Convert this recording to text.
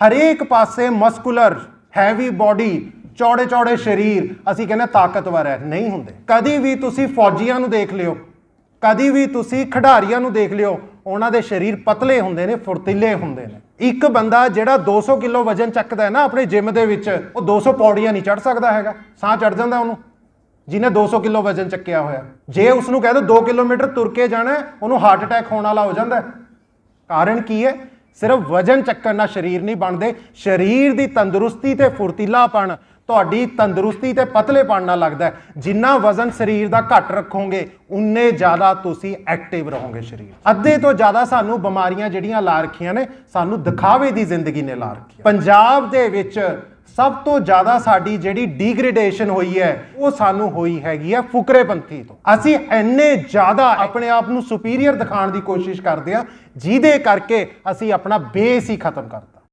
ਹਰੇਕ ਪਾਸੇ muscular heavy body ਚੌੜੇ ਚੌੜੇ ਸਰੀਰ, ਅਸੀਂ ਕਹਿੰਦੇ ਤਾਕਤਵਰ ਹੈ, ਨਹੀਂ ਹੁੰਦੇ। ਕਦੀ ਵੀ ਤੁਸੀਂ ਫੌਜੀਆਂ ਨੂੰ ਦੇਖ ਲਿਓ, ਕਦੀ ਵੀ ਤੁਸੀਂ ਖਿਡਾਰੀਆਂ ਨੂੰ ਦੇਖ ਲਿਓ, ਉਹਨਾਂ ਦੇ ਸਰੀਰ ਪਤਲੇ ਹੁੰਦੇ ਨੇ, ਫੁਰਤੀਲੇ ਹੁੰਦੇ ਨੇ। ਇੱਕ ਬੰਦਾ ਜਿਹੜਾ 200 ਕਿਲੋ ਵਜਨ ਚੱਕਦਾ ਹੈ ਨਾ ਆਪਣੇ ਜਿਮ ਦੇ ਵਿੱਚ, ਉਹ 200 ਪੌੜੀਆਂ ਨਹੀਂ ਚੜ ਸਕਦਾ ਹੈਗਾ, ਸਾਹ ਚੜ ਜਾਂਦਾ ਉਹਨੂੰ। ਜਿਹਨੇ 200 ਕਿਲੋ ਵਜਨ ਚੱਕਿਆ ਹੋਇਆ। ਜੇ ਉਸ ਨੂੰ ਕਹਿ ਦੋ 2 ਕਿਲੋਮੀਟਰ ਤੁਰ ਕੇ ਜਾਣਾ ਉਹਨੂੰ ਹਾਰਟ ਅਟੈਕ ਹੋਣ ਵਾਲਾ ਹੋ ਜਾਂਦਾ ਕਾਰਨ ਕੀ ਹੈ? ਸਿਰਫ ਵਜਨ ਚੱਕਣ ਨਾਲ ਸਰੀਰ ਨਹੀਂ ਬਣਦੇ, ਸਰੀਰ ਦੀ ਤੰਦਰੁਸਤੀ ਤੇ ਫੁਰਤੀਲਾਪਣ ਤੁਹਾਡੀ ਤੰਦਰੁਸਤੀ ਤੇ ਪਤਲੇਪਣ ਨਾਲ ਲੱਗਦਾ ਹੈ। ਜਿੰਨਾ ਵਜ਼ਨ ਸਰੀਰ ਦਾ ਘੱਟ ਰੱਖੋਗੇ, ਉਨੇ ਜ਼ਿਆਦਾ ਤੁਸੀਂ ਐਕਟਿਵ ਰਹੋਗੇ ਸਰੀਰ ਅੱਧੇ ਤੋਂ ਜ਼ਿਆਦਾ ਸਾਨੂੰ ਬਿਮਾਰੀਆਂ ਜਿਹੜੀਆਂ ਲਾ ਰੱਖੀਆਂ ਨੇ, ਸਾਨੂੰ ਦਿਖਾਵੇ ਦੀ ਜ਼ਿੰਦਗੀ ਨੇ ਲਾ ਰੱਖੀ ਪੰਜਾਬ ਦੇ ਵਿੱਚ ਸਭ ਤੋਂ ਜ਼ਿਆਦਾ ਸਾਡੀ ਜਿਹੜੀ ਡੀਗ੍ਰੇਡੇਸ਼ਨ ਹੋਈ ਹੈ, ਉਹ ਸਾਨੂੰ ਹੋਈ ਹੈਗੀ ਹੈ ਫੁਕਰੇਪੰਥੀ ਤੋਂ। ਅਸੀਂ ਇੰਨੇ ਜ਼ਿਆਦਾ ਆਪਣੇ ਆਪ ਨੂੰ ਸੁਪੀਰੀਅਰ ਦਿਖਾਉਣ ਦੀ ਕੋਸ਼ਿਸ਼ ਕਰਦੇ ਆ ਜਿਹਦੇ ਕਰਕੇ ਅਸੀਂ ਆਪਣਾ ਬੇਸ ਹੀ ਖਤਮ ਕਰਤਾ।